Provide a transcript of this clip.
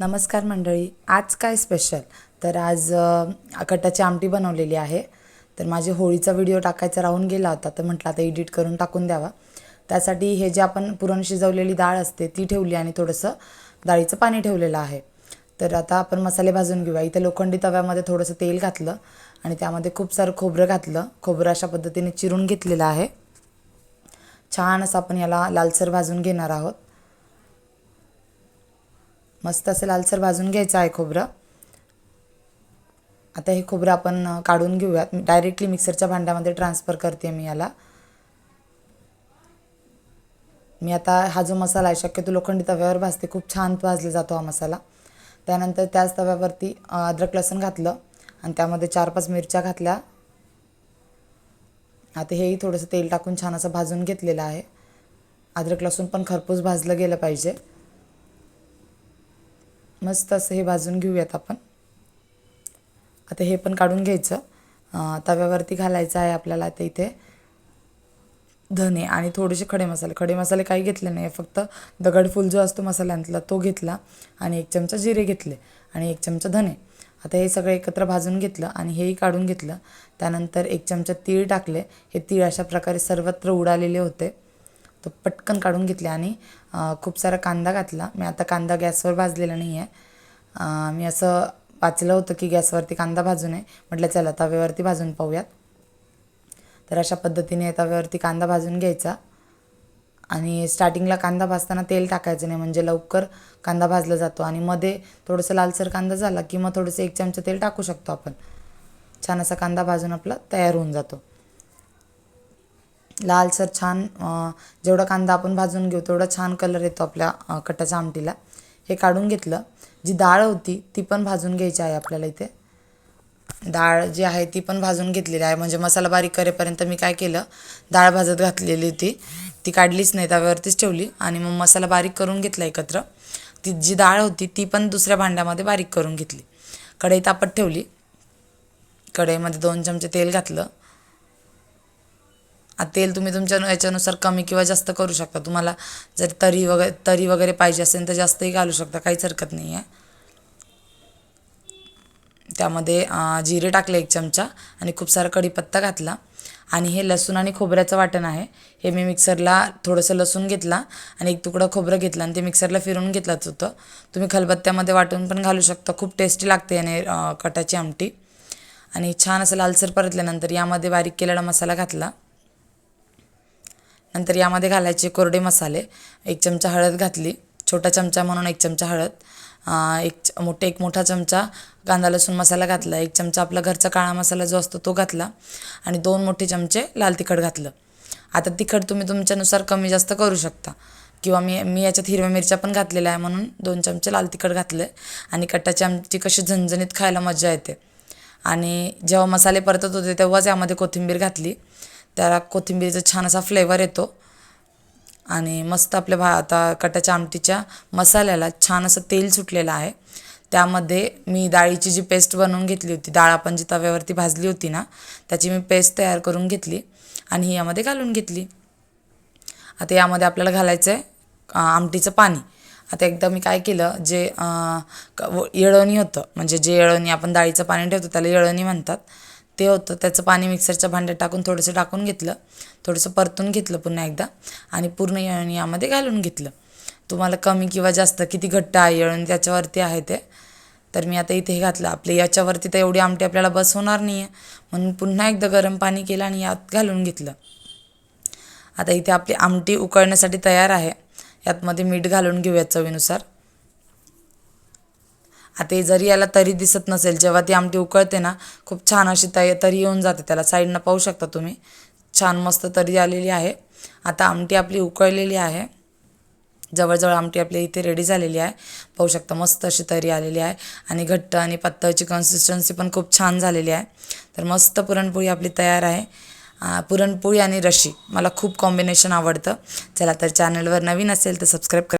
नमस्कार मंडळी आज काय स्पेशल तर आज कटाची आमटी बनवलेली आहे. तर माझे होळीचा व्हिडिओ टाकायचा राहून गेला होता तर म्हटलं आता एडिट करून टाकून द्यावा. त्यासाठी हे जे आपण पुरण शिजवलेली डाळ असते ती ठेवली आणि थोडंसं डाळीचं पाणी ठेवलेलं आहे. तर आता आपण मसाले भाजून घेऊया. इथे लोखंडी तव्यामध्ये थोडंसं तेल घातलं आणि त्यामध्ये खूप सारं खोबरं घातलं. खोबरं अशा पद्धतीने चिरून घेतलेलं आहे. छान असं आपण याला लालसर भाजून घेणार आहोत. मस्त असं लालसर भाजून घ्यायचं आहे खोबरं. आता हे खोबरं आपण काढून घेऊयात. डायरेक्टली मिक्सरच्या भांड्यामध्ये ट्रान्सफर करते मी याला. मी आता हा जो मसाला आहे शक्यतो लोखंडी तव्यावर भाजते. खूप छान भाजला जातो हा मसाला. त्यानंतर त्याच तव्यावरती अद्रक लसूण घातलं आणि त्यामध्ये चार पाच मिरच्या घातल्या. आता हेही थोडंसं तेल टाकून छान असं भाजून घेतलेलं आहे. अद्रक लसूण पण खरपूस भाजलं गेलं पाहिजे. मस्त असं हे भाजून घेऊयात आपण. आता हे पण काढून घ्यायचं. तव्यावरती घालायचं आहे आपल्याला आता इथे धने आणि थोडेसे खडे मसाले. खडे मसाले काही घेतले नाही फक्त दगडफूल जो असतो मसाल्यांतला तो घेतला आणि एक चमचा जिरे घेतले आणि एक चमचा धने. आता हे सगळं एकत्र भाजून घेतलं आणि हेही काढून घेतलं. त्यानंतर एक चमचा तीळ टाकले. हे तीळ अशा प्रकारे सर्वत्र उडालेले होते. तो पटकन काढून घेतले आणि खूप सारा कांदा घातला. मी आता कांदा गॅसवर भाजलेला नाही आहे मी असं वाचलं होतं की गॅसवरती कांदा भाजू नये. म्हटलं चला तव्यावरती भाजून पाहूयात. तर अशा पद्धतीने तव्यावरती कांदा भाजून घ्यायचा. आणि स्टार्टिंगला कांदा भाजताना तेल टाकायचं नाही म्हणजे लवकर कांदा भाजला जातो. आणि मध्ये थोडंसं लालसर कांदा झाला की मग थोडंसं एक चमचा तेल टाकू शकतो आपण. छान असा कांदा भाजून आपला तयार होऊन जातो. लालसर छान जेवढा कांदा आपण भाजून घेऊ तेवढा छान कलर येतो आपल्या कटाच्या आमटीला. हे काढून घेतलं. जी डाळ होती ती पण भाजून घ्यायची आहे आपल्याला इथे. डाळ जी आहे ती पण भाजून घेतलेली आहे. म्हणजे मसाला बारीक करेपर्यंत मी काय केलं डाळ भाजत घातलेली होती. ती काढलीच नाही तव्यावरतीच ठेवली आणि मग मसाला बारीक करून घेतला एकत्र. ती जी डाळ होती ती पण दुसऱ्या भांड्यामध्ये बारीक करून घेतली. कढई तापत ठेवली. कढईमध्ये दोन चमचे तेल घातलं. तेल तुम्ही तुमच्या याच्यानुसार कमी किंवा जास्त करू शकता. तुम्हाला जर तरी वगैरे तरी वगैरे पाहिजे असेल तर जास्तही घालू शकता. काहीच हरकत नाही आहे. त्यामध्ये जिरे टाकले एक चमचा आणि खूप सारा कढीपत्ता घातला. आणि हे लसूण आणि खोबऱ्याचं वाटण आहे. हे मी मिक्सरला थोडंसं लसूण घेतला आणि एक तुकडा खोबरं घेतलं आणि ते मिक्सरला फिरून घेतलंच होतं. तुम्ही खलबत्त्यामध्ये वाटून पण घालू शकता. खूप टेस्टी लागते याने कटाची आमटी. आणि छान असं लालसर परतल्यानंतर यामध्ये बारीक केलेला मसाला घातला. नंतर यामध्ये घालायचे कोरडे मसाले. एक चमचा हळद घातली छोटा चमचा म्हणून एक चमचा हळद एक मोठे एक मोठा चमचा कांदा लसूण मसाला घातला एक चमचा आपला घरचा काळा मसाला जो असतो तो घातला आणि दोन मोठे चमचे लाल तिखट घातलं. आता तिखट तुम्ही तुमच्यानुसार कमी जास्त करू शकता किंवा मी मी याच्यात हिरव्या मिरच्या पण घातलेल्या आहे म्हणून दोन चमचे लाल तिखट घातले आणि कट्टाची आमची कशी झणझणीत खायला मजा येते. आणि जेव्हा मसाले परतत होते तेव्हाच यामध्ये कोथिंबीर घातली. त्याला कोथिंबीरीचा छान असा फ्लेवर येतो. आणि मस्त आपल्या भा आता कटाच्या आमटीच्या मसाल्याला छान असं तेल सुटलेलं आहे. त्यामध्ये मी डाळीची जी पेस्ट बनवून घेतली होती डाळ आपण जी तव्यावरती भाजली होती ना त्याची मी पेस्ट तयार करून घेतली आणि ही यामध्ये घालून घेतली. आता यामध्ये आपल्याला घालायचं आहे आमटीचं पाणी. आता एकदा मी काय केलं जे क- व- येळवणी होतं म्हणजे जे येळवणी आपण डाळीचं पाणी ठेवतो त्याला येळवणी म्हणतात. ते होतं. त्याचं पाणी मिक्सरच्या भांड्यात टाकून थोडंसं टाकून घेतलं. थोडंसं परतून घेतलं पुन्हा एकदा. आणि पूर्ण येळण यामध्ये घालून घेतलं. तुम्हाला कमी किंवा जास्त किती घट्ट आहे येळण त्याच्यावरती आहे ते तर मी आता इथे हे घातलं. आपले याच्यावरती तर एवढी आमटी आपल्याला बस होणार नाही आहे म्हणून पुन्हा एकदा गरम पाणी केलं आणि यात घालून घेतलं. आता इथे आपली आमटी उकळण्यासाठी तयार आहे. यातमध्ये मीठ घालून घेऊया चवीनुसार. आता जरी याला तरी दिसत नसेल जेव्हा ती आमटी उकळते ना खूप छान अशी तय तरी येऊन जाते त्याला. साईडनं पाहू शकता तुम्ही. छान मस्त तरी आलेली आहे. आता आमटी आपली उकळलेली आहे. जवळजवळ आमटी आपल्या इथे रेडी झालेली आहे. पाहू शकता मस्त अशी तरी आलेली आहे. आणि घट्ट आणि पातळची कन्सिस्टन्सी पण खूप छान झालेली आहे. तर मस्त पुरणपोळी आपली तयार आहे. पुरणपोळी आणि रशी. मला खूप कॉम्बिनेशन आवडतं. चला तर चॅनलवर नवीन असेल तर सबस्क्राईब कर.